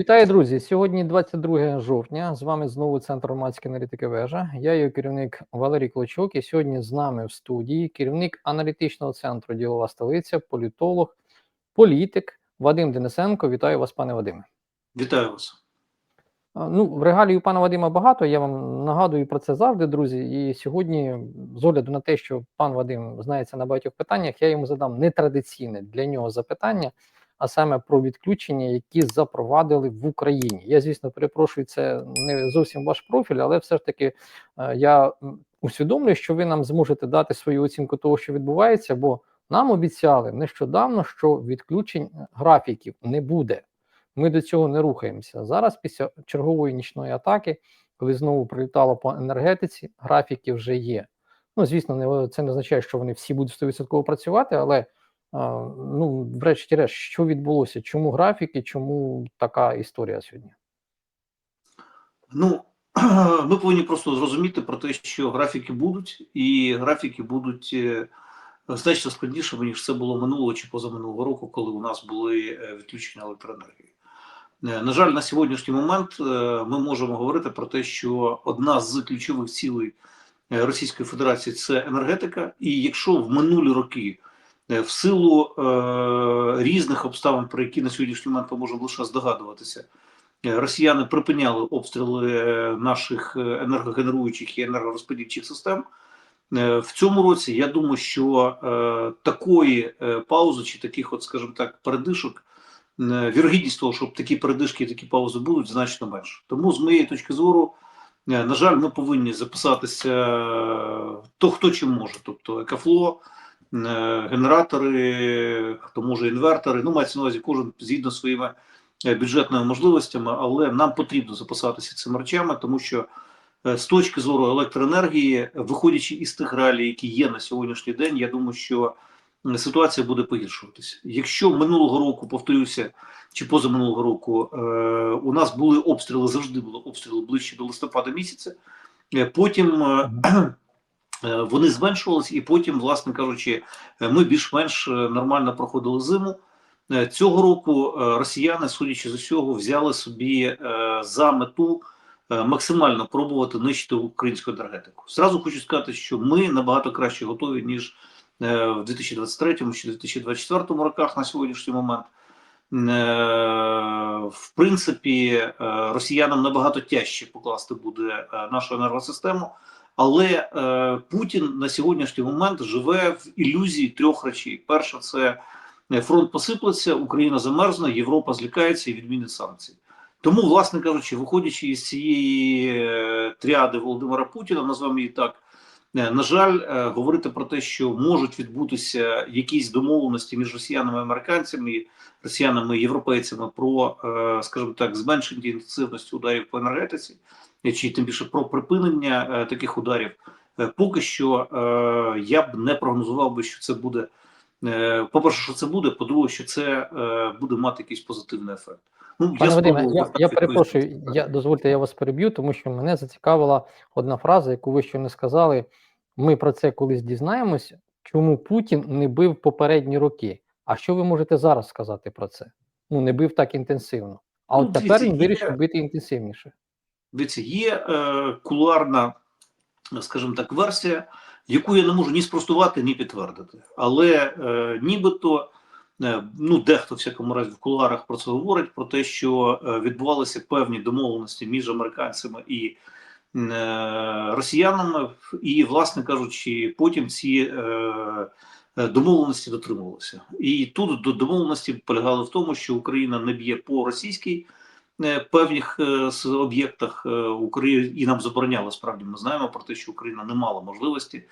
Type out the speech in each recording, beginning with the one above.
Вітаю, друзі! Сьогодні 22 жовтня. З вами знову Центр громадської аналітики вежа. Я її керівник Валерій Клочок. І сьогодні з нами в студії керівник аналітичного центру Ділова столиця, політолог, політик Вадим Денисенко. Вітаю вас, пане Вадиме. Вітаю вас. Ну, в регалії у пана Вадима багато. Я вам нагадую про це завжди, друзі. І сьогодні, з огляду на те, що пан Вадим знається на багатьох питаннях, я йому задам нетрадиційне для нього запитання, а саме про відключення, які запровадили в Україні. Я, звісно, перепрошую, це не зовсім ваш профіль, але все ж таки е, я усвідомлюю, що ви нам зможете дати свою оцінку того, що відбувається, бо нам обіцяли нещодавно, що відключень графіків не буде. Ми до цього не рухаємося. Зараз, після чергової нічної атаки, коли знову прилітало по енергетиці, графіки вже є. Ну, звісно, це не означає, що вони всі будуть 100% працювати, але ну, врешті-решт, що відбулося? Чому графіки, чому така історія сьогодні? Ну, ми повинні просто зрозуміти про те, що графіки будуть, і графіки будуть е, значно складнішими, ніж це було минулого чи позаминулого року, коли у нас були е, відключення електроенергії. Е, На жаль, на сьогоднішній момент ми можемо говорити про те, що одна з ключових цілей Російської Федерації це енергетика. І якщо в минулі роки в силу е, різних обставин, про які на сьогоднішній момент ми можемо лише здогадуватися, е, росіяни припиняли обстріли е, наших е, енергогенеруючих і енергорозподільчих систем. Е, В цьому році я думаю, що е, такої е, паузи чи таких, от, скажімо так, передишок, е, вірогідність того, що такі передишки і такі паузи будуть, значно менше. Тому, з моєї точки зору, е, на жаль, ми повинні записатися е, то, хто чим може, тобто екафло, е, генератори, хто може інвертори. Ну, мається на увазі кожен згідно своїми е, бюджетними можливостями, але нам потрібно записатися цими речами, тому що е, з точки зору електроенергії, виходячи із тих реалій, які є на сьогоднішній день, я думаю, що ситуація буде погіршуватися. Якщо минулого року, повторюся, чи позаминулого року е, у нас були обстріли, завжди були обстріли ближче до листопада місяця, е, потім е, е, вони зменшувалися, і потім, власне кажучи, е, ми більш-менш е, нормально проходили зиму. Е, Цього року е, росіяни, судячи з усього, взяли собі е, за мету е, максимально пробувати нищити українську енергетику. Зразу хочу сказати, що ми набагато краще готові ніж е, в 2023 чи 2024 роках на сьогоднішній момент. Е, В принципі, е, росіянам набагато тяжче покласти буде е, нашу енергосистему, але е, Путін на сьогоднішній момент живе в ілюзії трьох речей: перше, це е, фронт посиплеться, Україна замерзне, Європа злякається і відмінить санкції. Тому, власне кажучи, виходячи із цієї е, тріади Володимира Путіна, назвемо її так. е, На жаль, говорити про те, що можуть відбутися якісь домовленості між росіянами і американцями, росіянами і європейцями про, скажімо так, зменшення інтенсивності ударів по енергетиці, чи тим більше про припинення е, таких ударів, е, поки що е, я б не прогнозував би, що це буде. е, По-перше, що це буде, по-друге, що це буде мати якийсь позитивний ефект. Ну, Пане Вадиме, спробував я, я перепрошую, я дозвольте, я вас переб'ю, тому що мене зацікавила одна фраза, яку ви ще не сказали. Ми про це колись дізнаємось, чому Путін не бив попередні роки. А що ви можете зараз сказати про це? Ну, не бив так інтенсивно. А Ну, от тепер він вирішив бити інтенсивніше. Дивіться, є е, кулуарна, скажімо так, версія, яку я не можу ні спростувати, ні підтвердити. Але е, нібито е, ну, дехто в всякому разі в кулуарах про це говорить, про те, що е, відбувалися певні домовленості між американцями і е, росіянами, і, власне кажучи, потім ці. Е, е, Домовленості дотримувалися, і тут до домовленості полягали в тому, що Україна не б'є по російській певних е, об'єктах е, України і нам забороняли справді. Ми знаємо про те, що Україна не мала можливості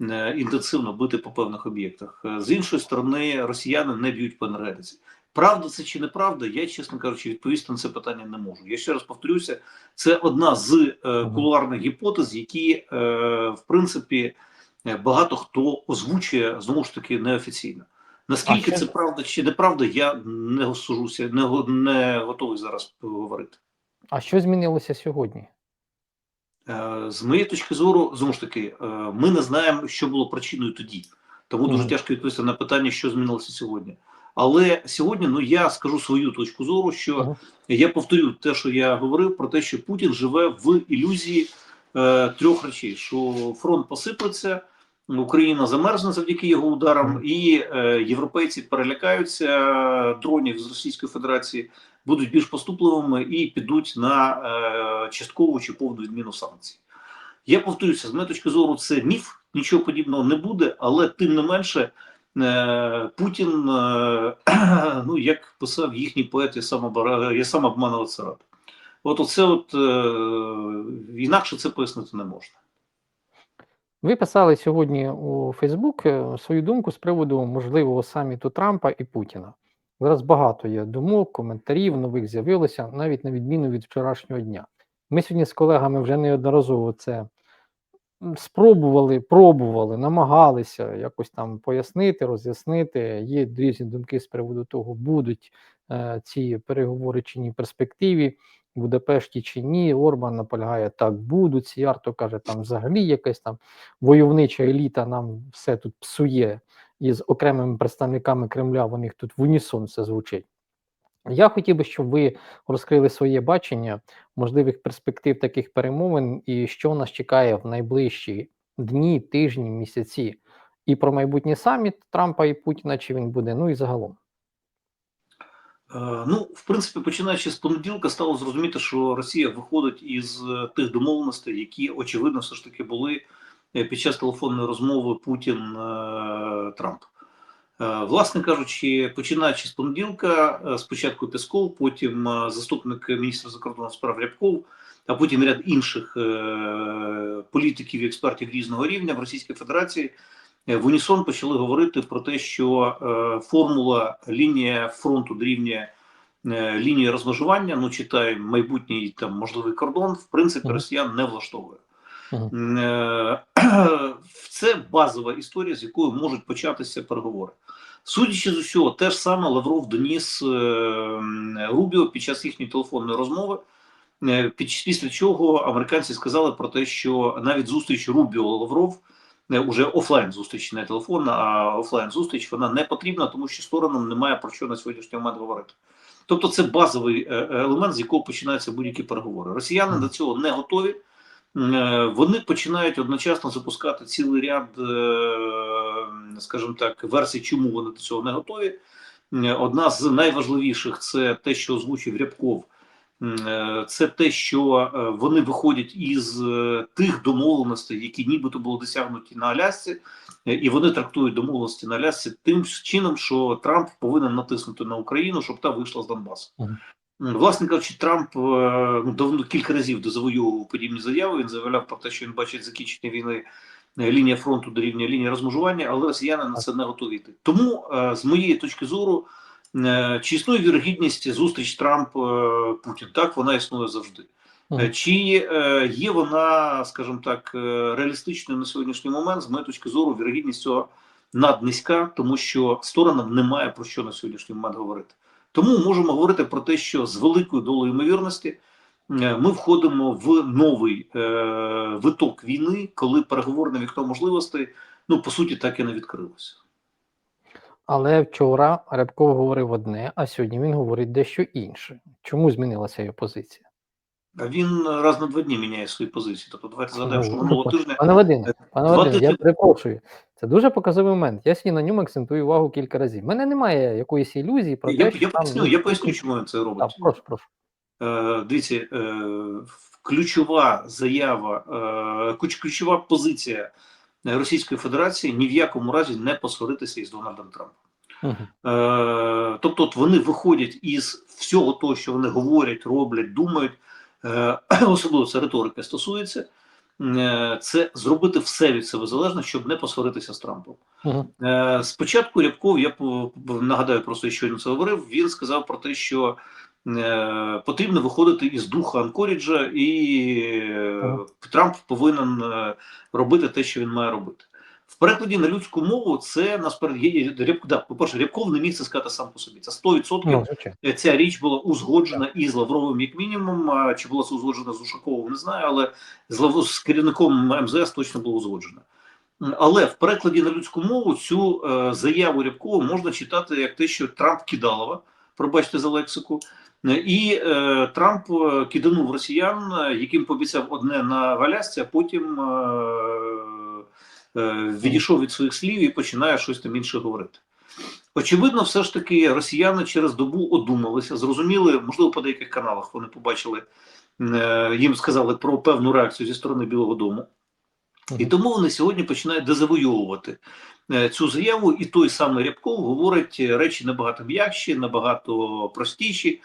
е, інтенсивно бити по певних об'єктах. Е, З іншої сторони, росіяни не б'ють по енергетиці. Правда це чи неправда, я, чесно кажучи, відповісти на це питання не можу. Я ще раз повторюся, це одна з е, кулуарних гіпотез, які, е, в принципі, е, багато хто озвучує знову ж таки неофіційно. Наскільки А ще- це правда чи неправда, я не сужуся, не, не готовий зараз говорити. А що змінилося сьогодні? Е, З моєї точки зору, знову ж таки, е, ми не знаємо, що було причиною тоді. Тому дуже тяжко відповісти на питання, що змінилося сьогодні. Але сьогодні ну я скажу свою точку зору, що Мгм. я повторю те, що я говорив, про те, що Путін живе в ілюзії е, трьох речей: що фронт посиплеться, Україна замерзне завдяки його ударам, і е, європейці перелякаються дронів з Російської Федерації, будуть більш поступливими і підуть на е, часткову чи повну відміну санкцій. Я повторюся, з моєї точки зору, це міф, нічого подібного не буде, але тим не менше. е, Путін, е, ну як писав їхній поет, я сам обара- я сам обманував царат. От оце, от е, інакше це пояснити не можна. Ви писали сьогодні у Фейсбук е, свою думку з приводу можливого саміту Трампа і Путіна. Зараз багато є думок, коментарів, нових з'явилося, навіть на відміну від вчорашнього дня. Ми сьогодні з колегами вже неодноразово це спробували, пробували, намагалися якось там пояснити, роз'яснити. Є різні думки з приводу того, будуть е, ці переговори чи ні перспективі. Будапешті чи ні, Орбан наполягає, так будуть. Сіарто каже, там взагалі якась там войовнича еліта нам все тут псує, і з окремими представниками Кремля у них тут в унісон все звучить. Я хотів би, щоб ви розкрили своє бачення можливих перспектив таких перемовин і що нас чекає в найближчі дні, тижні, місяці, і про майбутній саміт Трампа і Путіна, чи він буде, ну і загалом. Е, Ну, в принципі, починаючи з понеділка, стало зрозуміти, що Росія виходить із е, тих домовленостей, які очевидно все ж таки були е, під час телефонної розмови Путін Трамп. Власне кажучи, починаючи з понеділка, спочатку Песков, потім заступник міністра закордонних справ Рябков, а потім ряд інших політиків і експертів різного рівня в Російській Федерації в унісон почали говорити про те, що е, формула лінія фронту дорівнює е, лінії розмежування, ну читаємо майбутній там можливий кордон, в принципі, росіян не влаштовує. Е, Це базова історія, з якою можуть початися переговори. Судячи з усього, те ж саме Лавров доніс е, Рубіо під час їхньої телефонної розмови. е, після чого американці сказали про те, що навіть зустріч Рубіо Лавров е, уже офлайн зустріч, не телефонна, а офлайн зустріч, вона не потрібна, тому що сторонам немає про що на сьогоднішній момент говорити. Тобто, це базовий е, е, елемент, з якого починаються будь-які переговори. Росіяни до цього не готові. Е, Вони починають одночасно запускати цілий ряд, скажімо так, версій, чому вони до цього не готові. Одна з найважливіших це те, що озвучив Рябков. Е, Це те, що е, вони виходять із е, тих домовленостей, які нібито були досягнуті на Алясці, і вони трактують домовленості на Алясці тим чином, що Трамп повинен натиснути на Україну, щоб та вийшла з Донбасу. Власне кажучи, Трамп ну, давно кілька разів дозавоював подібні заяви. Він заявляв про те, що він бачить закінчення війни лінія фронту до рівня лінії розмежування, але росіяни на це не готові йти. Тому, з моєї точки зору, чи існує вірогідність зустріч Трамп е, Путін? Так, вона існує завжди. Е, Чи е, є вона, скажімо так, е, реалістичною на сьогоднішній момент, з моєї точки зору, вірогідність цього наднизька, тому що сторонам немає про що на сьогоднішній момент говорити. Тому можемо говорити про те, що з великою долею ймовірності е, ми входимо в новий е, виток війни, коли переговорне вікно можливостей, ну по суті, так і не відкрилося. Але вчора Рябков говорив одне, а сьогодні він говорить дещо інше. Чому змінилася його позиція? А він раз на два дні міняє свої позиції. Тобто, давайте згадаємо, що Ну, минулого тижня Пане Вадиме, пане Два Вадиме, я перепрошую. Це дуже показовий момент. Я сьогодні на ньому акцентую увагу кілька разів. У мене немає якоїсь ілюзії про я, те, я, що там... поясню, я поясню, чому він це робить. Так, прошу, прошу. Е, Дивіться, е, ключова заява, е, ключова позиція Російської Федерації ні в якому разі не посваритися із Дональдом Трампом. Мгм. Е, Тобто, от вони виходять із всього того, що вони говорять, роблять, думають, е, особливо це риторика стосується. е, Це зробити все від себе залежно, щоб не посваритися з Трампом. Мгм. Е, Спочатку Рябков, я нагадаю просто, що він це говорив. Він сказав про те, що потрібно виходити із духа Анкоріджа, і е, Ага. Трамп повинен е, робити те, що він має робити. В перекладі на людську мову це насправді да, по-перше, Рябков не міг це сказати сам по собі. Це 100% Ну. Е, ця річ була узгоджена із Лавровим як мінімум. а Чи була це узгоджена з Ушаковим, не знаю, але з, Лав... з керівником МЗС точно було узгоджено. Але в перекладі на людську мову цю е, заяву Рябкова можна читати як те, що Трамп кидалова, пробачте за лексику, Е, і е, Трамп е, киданув росіян, е, яким пообіцяв одне на Валясці, а потім е, е, відійшов від своїх слів і починає щось там інше говорити. Очевидно, все ж таки росіяни через добу одумалися, зрозуміли, можливо, по деяких каналах вони побачили, е, їм сказали про певну реакцію зі сторони Білого Дому. І тому вони сьогодні починають дезавойовувати е, цю заяву, і той самий Рябков говорить речі набагато м'якші, набагато простіші.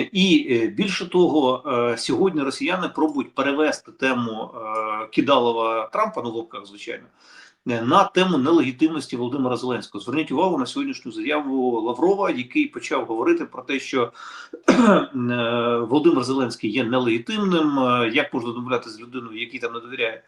І е, більше того, е, сьогодні росіяни пробують перевести тему е, Кидалова Трампа, ну в лапках, звичайно, на тему нелегітимності Володимира Зеленського. Зверніть увагу на сьогоднішню заяву Лаврова, який почав говорити про те, що Володимир Зеленський є нелегітимним. Як можна домовляти з людиною, якій там не довіряє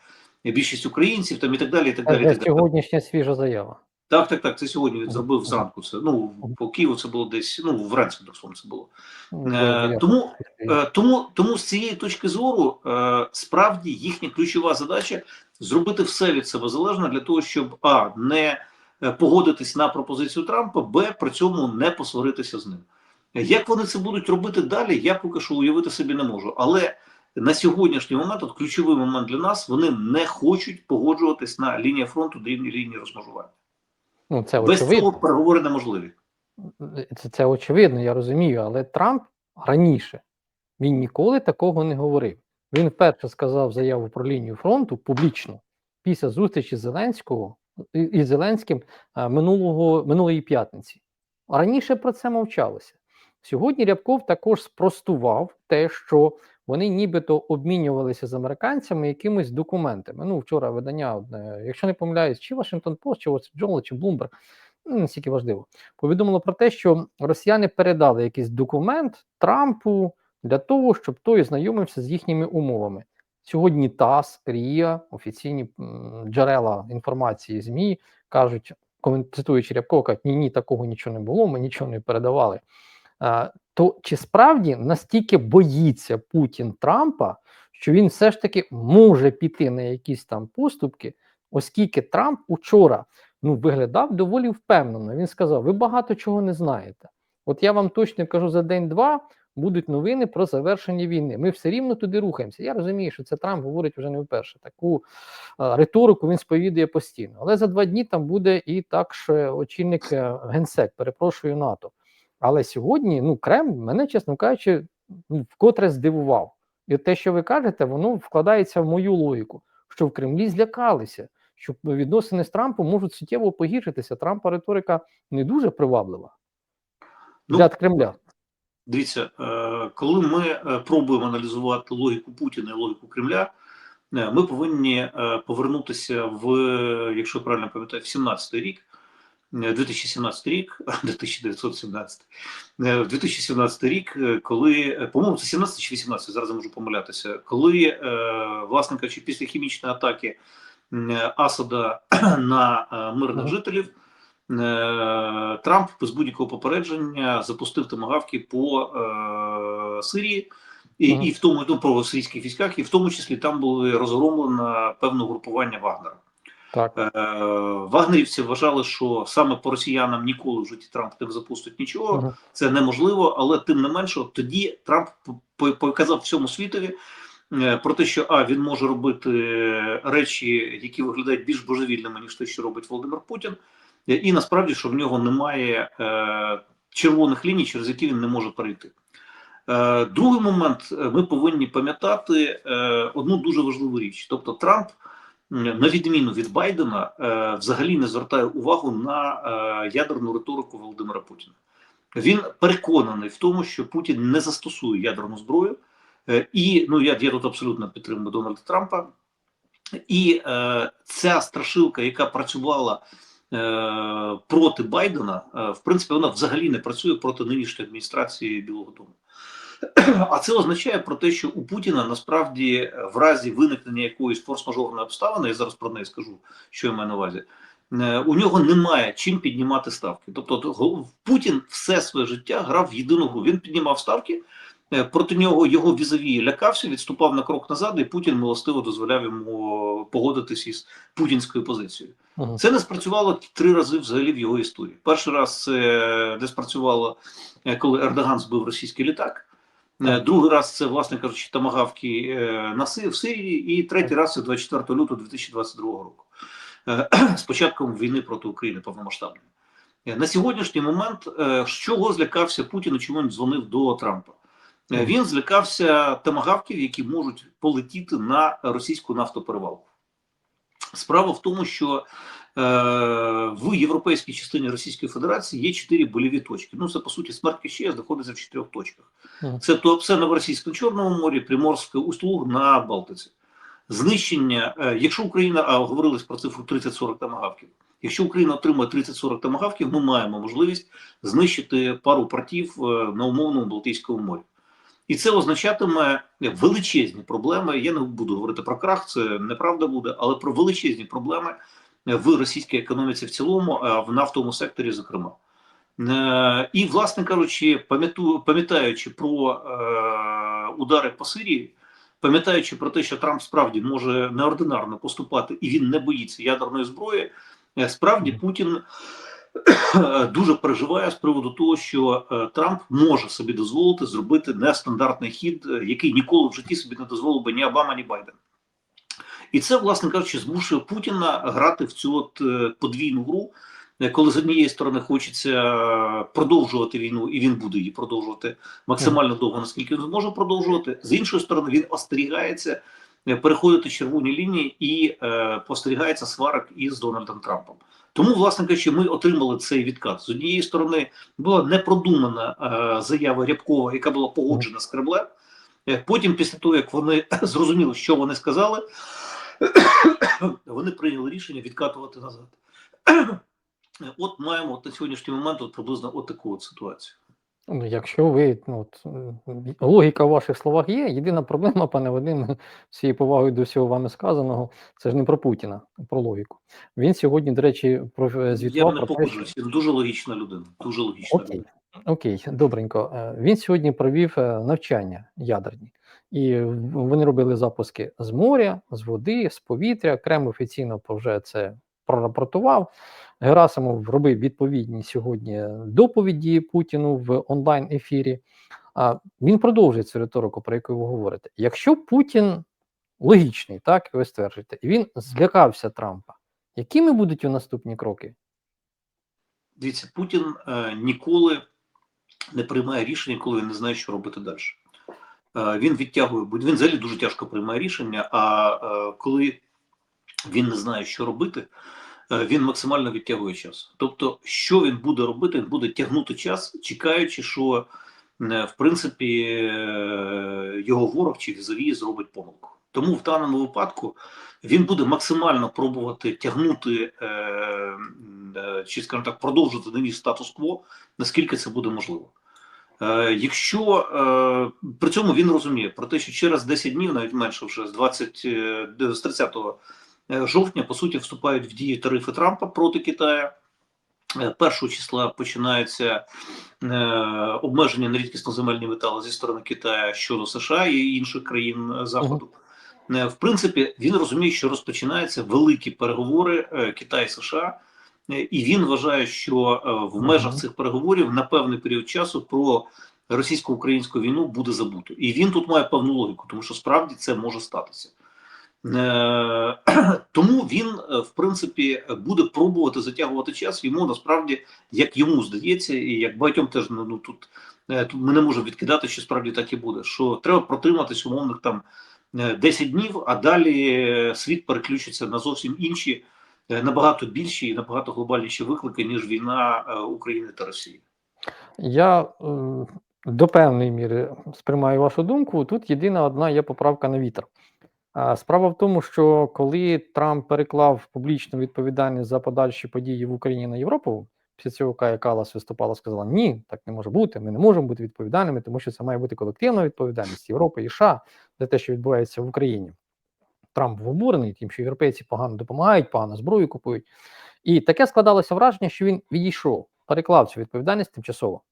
більшість українців, там і так далі. І так далі. Це сьогоднішня свіжа заява. Так, так, так. Це сьогодні він зробив зранку. Це ну по Києву це було десь. Ну вранці дословно це було. Ну, Е, тому Е, Тому, тому з цієї точки зору е, справді їхня ключова задача зробити все від себе залежне для того, щоб а не е, погодитись на пропозицію Трампа, б при цьому не посваритися з ним. Як вони це будуть робити далі, я поки що уявити собі не можу. Але на сьогоднішній момент, от ключовий момент для нас, вони не хочуть погоджуватись на лінії фронту до лінії розмежування. Ну, це Без очевидно. цього переговори неможливі. Це, це очевидно, я розумію, але Трамп раніше він ніколи такого не говорив. Він вперше сказав заяву про лінію фронту публічно після зустрічі Зеленського і- із Зеленським минулого минулої п'ятниці. Раніше про це мовчалося. Сьогодні Рябков також спростував те, що вони нібито обмінювалися з американцями якимись документами. Ну, вчора видання, одне, якщо не помиляюсь, чи Washington Post, чи Wall чи Bloomberg, ну, не стільки важливо, повідомило про те, що росіяни передали якийсь документ Трампу для того, щоб той знайомився з їхніми умовами. Сьогодні ТАСС, РІА, офіційні джерела інформації ЗМІ кажуть, цитуючи Рябкова, кажуть, ні, ні, такого нічого не було, ми нічого не передавали. А, то чи справді настільки боїться Путін Трампа, що він все ж таки може піти на якісь там поступки, оскільки Трамп учора ну, виглядав доволі впевнено. Він сказав: ви багато чого не знаєте. От я вам точно кажу, за день-два будуть новини про завершення війни. Ми все рівно туди рухаємося. Я розумію, що це Трамп говорить вже не вперше. Таку е, риторику він сповідує постійно. Але за два дні там буде і також очільник е, генсек, перепрошую НАТО. Але сьогодні, ну, Кремль мене, чесно кажучи, ну, вкотре здивував. І те, що ви кажете, воно вкладається в мою логіку, що в Кремлі злякалися, що відносини з Трампом можуть суттєво погіршитися. Трампа риторика не дуже приваблива Ну, для Кремля. Дивіться, е, коли ми е, пробуємо аналізувати логіку Путіна і логіку Кремля, е, ми повинні повернутися в, якщо я правильно пам'ятаю, в 17 рік, 2017 рік, 1917, е, в 2017 рік, е, коли, е, по-моєму, це 17 чи 18, зараз я можу помилятися, коли, е, власне кажучи, після хімічної атаки Асада на е, мирних жителів, е, Трамп без будь-якого попередження запустив томагавки по е, Сирії, і, і в тому ну, по сирійських військах, і в тому числі там були розгромлено певне групування Вагнера. Так. Е, Вагнерівці вважали, що саме по росіянам ніколи в житті Трамп не запустить нічого, Мгм. це неможливо, але тим не менше, от тоді Трамп по- по- показав всьому світові е, про те, що а він може робити речі, які виглядають більш божевільними, ніж те, що робить Володимир Путін, е, і насправді, що в нього немає е, червоних ліній, через які він не може перейти. Е, другий момент ми повинні пам'ятати е, одну дуже важливу річ. Тобто, Трамп, на відміну від Байдена, е, взагалі не звертає увагу на е, ядерну риторику Володимира Путіна. Він переконаний в тому, що Путін не застосує ядерну зброю. Е, І ну я, я тут абсолютно підтримую Дональда Трампа. І е, ця страшилка, яка працювала е, проти Байдена, е, в принципі, вона взагалі не працює проти нинішньої адміністрації Білого Дому. А це означає про те, що у Путіна насправді е, в разі виникнення якоїсь форс-мажорної обставини, я зараз про неї скажу, що я маю на увазі. е, У нього немає чим піднімати ставки. Тобто, Путін все своє життя грав в єдину гру. Він піднімав ставки е, проти нього його візові лякався, відступав на крок назад, і Путін милостиво дозволяв йому погодитись із путінською позицією. Мгм. Це не спрацювало три рази взагалі в його історії. Перший раз це не спрацювало, коли Ердоган збив російський літак. Е. Другий раз це, власне кажучи, тамагавки е, на в Сирії, і третій раз це 24 лютого 2022 року. Е, З початком війни проти України повномасштабної. На сьогоднішній момент з чого злякався Путін і чому він дзвонив до Трампа? Він злякався тамагавків, які можуть полетіти на російську нафтоперевалку. Справа в тому, що в європейській частині Російської Федерації є чотири боліві точки. Ну, це по суті смерть Кащея знаходиться в чотирьох точках. Це Туапсе на Російському Чорному морі, Приморське Услуг на Балтиці. Знищення, якщо Україна, а говорилось про цифру 30-40 тамагавків. Якщо Україна отримає 30-40 тамагавків, ми маємо можливість знищити пару портів на умовному Балтійському морі. І це означатиме величезні проблеми. Я не буду говорити про крах, це неправда буде, але про величезні проблеми в російській економіці в цілому, а в нафтовому секторі, зокрема. Е, І, власне кажучи, пам'ятаю- пам'ятаючи про е, удари по Сирії, пам'ятаючи про те, що Трамп справді може неординарно поступати і він не боїться ядерної зброї, е, справді Путін дуже переживає з приводу того, що Трамп може собі дозволити зробити нестандартний хід, який ніколи в житті собі не дозволив би ні Обама, ні Байден. І це, власне кажучи, змушує Путіна грати в цю от е, подвійну гру, е, коли з однієї сторони хочеться продовжувати війну, і він буде її продовжувати максимально довго, наскільки він зможе продовжувати. З іншої сторони, він остерігається е, переходити червоні лінії і е, постерігається сварок із Дональдом Трампом. Тому, власне кажучи, ми отримали цей відкат. З однієї сторони була непродумана е, заява Рябкова, яка була погоджена з Кремлем. Потім, після того, як вони зрозуміли, що вони сказали, вони прийняли рішення відкатувати назад. От маємо от на сьогоднішній момент от приблизно от таку от ситуацію. Ну, якщо ви ну, от, логіка в ваших словах є, єдина проблема, пане Вадим, цією повагою до всього вами сказаного, це ж не про Путіна, а про логіку. Він сьогодні, до речі, про е, Я звітував не про що погоджуюсь. Він дуже логічна людина. Дуже логічна Окей, людина. окей, добренько. Е, Він сьогодні провів е, навчання ядерні, і вони робили запуски з моря, з води, з повітря. Кремль офіційно вже це прорапортував. Герасимов робив відповідні сьогодні доповіді Путіну в онлайн ефірі. А він продовжує цю риторику, про яку ви говорите. Якщо Путін логічний, так ви стверджуєте, і він злякався Трампа, якими будуть його наступні кроки? Дивіться, Путін е, ніколи не приймає рішення, коли він не знає, що робити далі. Е, він відтягує, бо він взагалі дуже тяжко приймає рішення. А е, коли він не знає, що робити, е, він максимально відтягує час. Тобто, що він буде робити, він буде тягнути час, чекаючи, що в принципі його ворог чи візові зробить помилку. Тому в даному випадку він буде максимально пробувати тягнути чи, скажімо так, продовжити нині статус-кво, наскільки це буде можливо. Е, якщо е, при цьому він розуміє про те, що через 10 днів, навіть менше вже з 20, е, з 30 е, жовтня, по суті, вступають в дію тарифи Трампа проти Китаю. Першого числа починаються е, обмеження на рідкісно-земельні метали зі сторони Китаю щодо США і інших країн Заходу. В принципі, він розуміє, що розпочинаються великі переговори Китай США, е, і він вважає, що е, в межах цих переговорів на певний період часу про російсько-українську війну буде забуто. І він тут має певну логіку, тому що справді це може статися. Е, Тому він, е, в принципі, буде пробувати затягувати час. Йому насправді, як йому здається, і як багатьом теж ну, ну, тут, е, ми не можемо відкидати, що справді так і буде. Що треба протриматись умовних там е, 10 днів, а далі е, світ переключиться на зовсім інші, е, набагато більші і набагато глобальніші виклики, ніж війна е, України та Росії. Я е, до певної міри сприймаю вашу думку. Тут єдина одна є поправка на вітер. Справа в тому, що коли Трамп переклав публічну відповідальність за подальші події в Україні на Європу, після цього Кая Калас виступала, сказала: Ні, так не може бути. Ми не можемо бути відповідальними, тому що це має бути колективна відповідальність Європи і США за те, що відбувається в Україні. Трамп був обурений, тим, що європейці погано допомагають, погано зброю купують. І таке складалося враження, що він відійшов, переклав цю відповідальність тимчасово.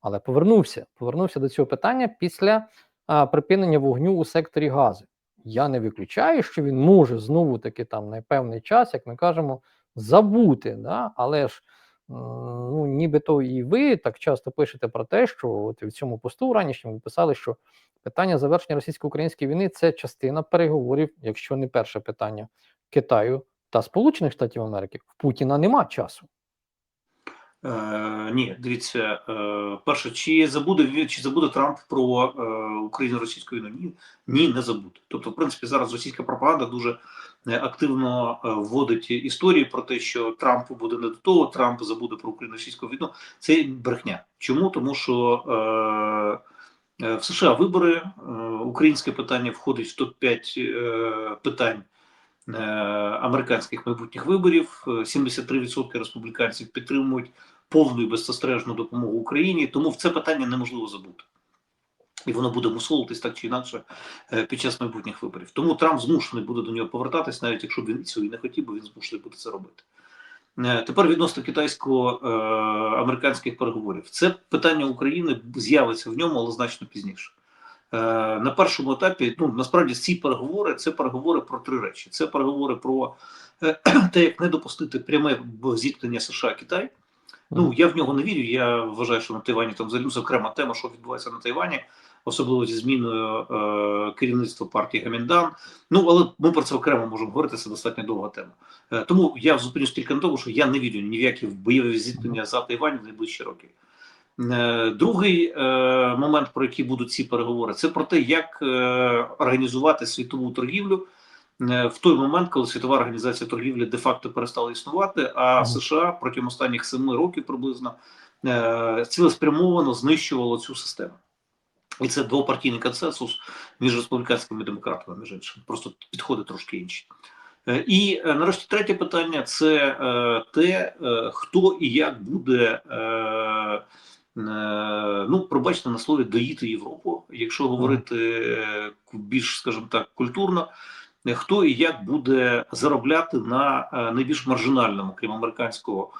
але повернувся. Повернувся до цього питання після а, припинення вогню у секторі Гази. Я не виключаю, що він може знову таки там на певний час, як ми кажемо, забути. Да? Але ж ну, нібито і ви так часто пишете про те, що от в цьому посту ранішньому ви писали, що питання завершення російсько-української війни це частина переговорів, якщо не перше питання Китаю та Сполучених Штатів Америки. В Путіна нема часу. Е, ні, дивіться, е, перше, чи забуде чи забуде Трамп про е, Україно-російську війну? Ні, ні, не забуде. Тобто, в принципі, зараз російська пропаганда дуже е, активно е, вводить історії про те, що Трампу буде не до того, Трамп забуде про Україно-російську війну. Це брехня. Чому? Тому що е, е, в США вибори, е, українське питання входить в топ 5 е, питань. е, Американських майбутніх виборів Е, 73% республіканців підтримують повну і беззастережну допомогу Україні, тому в це питання неможливо забути. І воно буде мусолитись так чи інакше е, під час майбутніх виборів. Тому Трамп змушений буде до нього повертатись, навіть якщо б він цього і не хотів, бо він змушений буде це робити. Е, Тепер відносно китайсько-американських переговорів. Це питання України з'явиться в ньому, але значно пізніше. Е, На першому етапі, ну насправді ці переговори це переговори про три речі: це переговори про е, те, як не допустити пряме зіткнення США Китай. Ну я в нього не вірю. Я вважаю, що на Тайвані там взагалі окрема тема, що відбувається на Тайвані, особливо зі зміною е, керівництва партії Гаміндан. Ну але ми про це окремо можемо говорити. Це достатньо довга тема. Е, тому я зупинюсь тільки на тому, що я не вірю ні в які бойові зіткнення за Тайвань в найближчі роки. Е, Другий е, момент, про який будуть ці переговори, це про те, як е, організувати світову торгівлю е, в той момент, коли світова організація торгівлі де-факто перестала існувати, а США протягом останніх семи років приблизно е, цілеспрямовано знищувало цю систему. І це двопартійний консенсус між республіканськими і демократами, між іншим. Просто підходи трошки інші. Е, І е, нарешті третє питання це е, те, хто і як буде. Ну, пробачте на слові доїти Європу, якщо говорити більш, скажімо так, культурно, хто і як буде заробляти на найбільш маржинальному, крім американського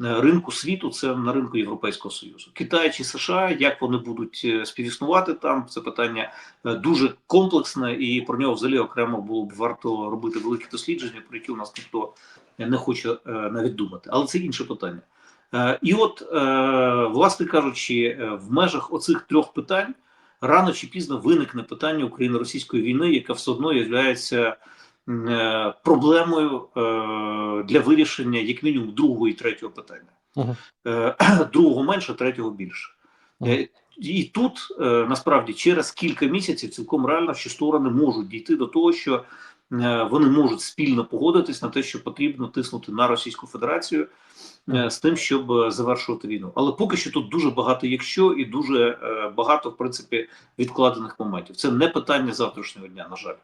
ринку світу, це на ринку Європейського Союзу. Китай чи США, як вони будуть е, співіснувати там, це питання е, дуже комплексне, і про нього взагалі окремо було б варто робити великі дослідження, про які у нас ніхто не хоче е, навіть думати. Але це інше питання. Е, І от, е, власне кажучи, е, в межах оцих трьох питань рано чи пізно виникне питання україно-російської війни, яка все одно є проблемою е, для вирішення як мінімум другого і третього питання. Е, Другого менше, третього більше. Е, І тут е, насправді через кілька місяців цілком реально що сторони можуть дійти до того, що е, вони можуть спільно погодитись на те, що потрібно тиснути на Російську Федерацію е, з тим, щоб е, завершувати війну. Але поки що тут дуже багато якщо і дуже е, багато в принципі відкладених моментів. Це не питання завтрашнього дня, на жаль,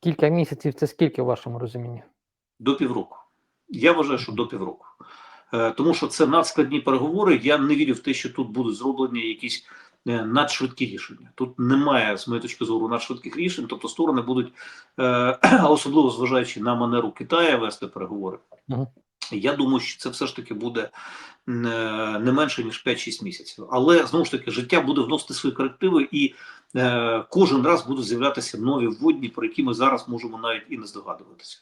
Кілька місяців це скільки в вашому розумінні? до півроку. Я вважаю, що до півроку. Е, Тому що це надскладні переговори. Я не вірю в те, що тут будуть зроблені якісь е, надшвидкі рішення. Тут немає, з моєї точки зору, надшвидких рішень. Тобто сторони будуть, е, особливо зважаючи на манеру Китаю, вести переговори. Мгм. Я думаю, що це все ж таки буде е, не менше ніж 5-6 місяців. Але знову ж таки, життя буде вносити свої корективи, і е, кожен раз будуть з'являтися нові вводні, про які ми зараз можемо навіть і не здогадуватися.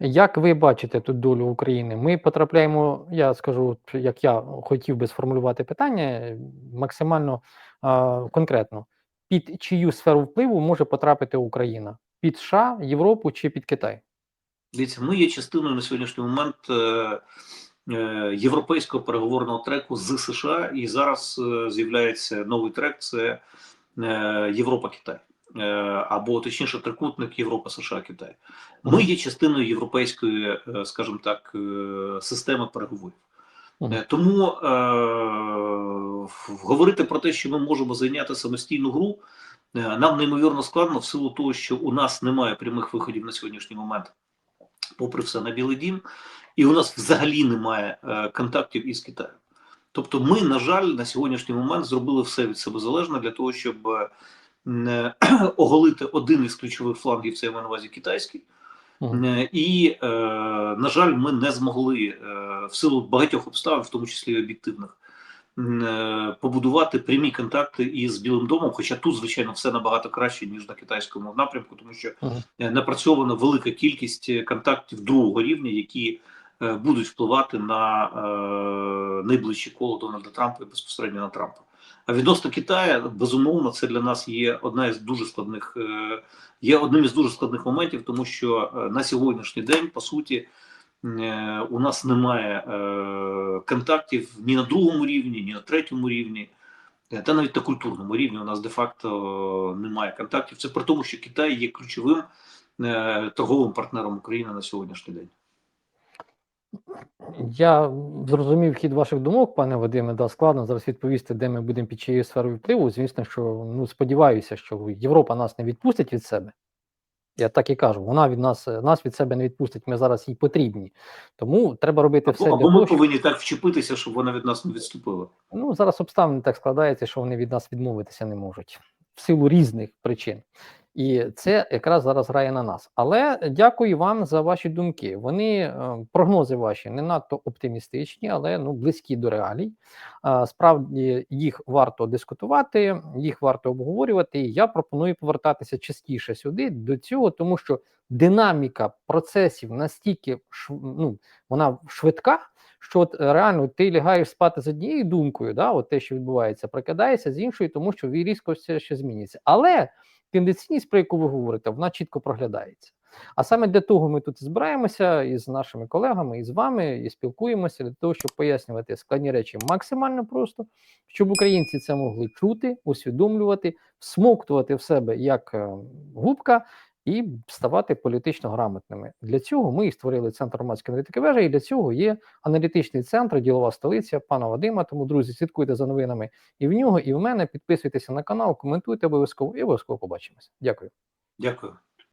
Як ви бачите тут долю України? Ми потрапляємо, я скажу, як я хотів би сформулювати питання е, максимально а, конкретно. Під чию сферу впливу може потрапити Україна? Під США, Європу чи під Китай? Дивіться, ми є частиною на сьогоднішній момент е, е, європейського переговорного треку з США, і зараз е, з'являється новий трек: це Європа-Китай. Е, Або точніше, трикутник Європа, США, Китай. Ми є частиною європейської, скажімо так, системи переговорів. Тому е, говорити про те, що ми можемо зайняти самостійну гру, нам неймовірно складно в силу того, що у нас немає прямих виходів на сьогоднішній момент, попри все на Білий Дім, і у нас взагалі немає е, контактів із Китаєм. Тобто, ми, на жаль, на сьогоднішній момент зробили все від себе залежне для того, щоб е, оголити один із ключових флангів, це я маю на увазі китайський. Мгм. Е, І, е, на жаль, ми не змогли е, в силу багатьох обставин, в тому числі об'єктивних, побудувати прямі контакти із Білим домом. Хоча тут, звичайно, все набагато краще ніж на китайському напрямку, тому що е, напрацьована велика кількість е, контактів другого рівня, які е, будуть впливати на е, найближче коло Дональда Трампа і безпосередньо на Трампа. А відносно Китаю, безумовно, це для нас є одна із дуже складних, е, є одним із дуже складних моментів, тому що е, на сьогоднішній день, по суті, е, у нас немає е, контактів ні на другому рівні, ні на третьому рівні. Та навіть на культурному рівні у нас де-факто е, немає контактів. Це при тому, що Китай є ключовим е, торговим партнером України на сьогоднішній день. Я зрозумів хід ваших думок, пане Вадиме. Да, складно зараз відповісти, де ми будемо під чиєю сферою впливу. Звісно, що ну сподіваюся, що Європа нас не відпустить від себе. Я так і кажу, вона від нас нас від себе не відпустить. Ми зараз їй потрібні. Тому треба робити все Або, для або ми того, щоб... повинні так вчепитися, щоб вона від нас не відступила. Ну, зараз обставини так складаються, що вони від нас відмовитися не можуть в силу різних причин. І це якраз зараз грає на нас. Але дякую вам за ваші думки. Вони е, прогнози ваші не надто оптимістичні, але ну близькі до реалій. Справді їх варто дискутувати, їх варто обговорювати. І я пропоную повертатися частіше сюди до цього, тому що динаміка процесів настільки ну, вона швидка що от е, реально ти лягаєш спати з однією думкою, да, от те, що відбувається, прокидаєшся з іншою, тому що різко все ще зміниться. Але тенденційність, про яку ви говорите, вона чітко проглядається. А саме для того ми тут збираємося із нашими колегами, і з вами, і спілкуємося для того, щоб пояснювати складні речі максимально просто, щоб українці це могли чути, усвідомлювати, всмоктувати в себе як е, губка і ставати політично грамотними. Для цього ми і створили центр громадської аналітики вежа, і для цього є аналітичний центр, ділова столиця пана Вадима. Тому, друзі, слідкуйте за новинами і в нього, і в мене. Підписуйтеся на канал, коментуйте обов'язково і обов'язково побачимося. Дякую. Дякую.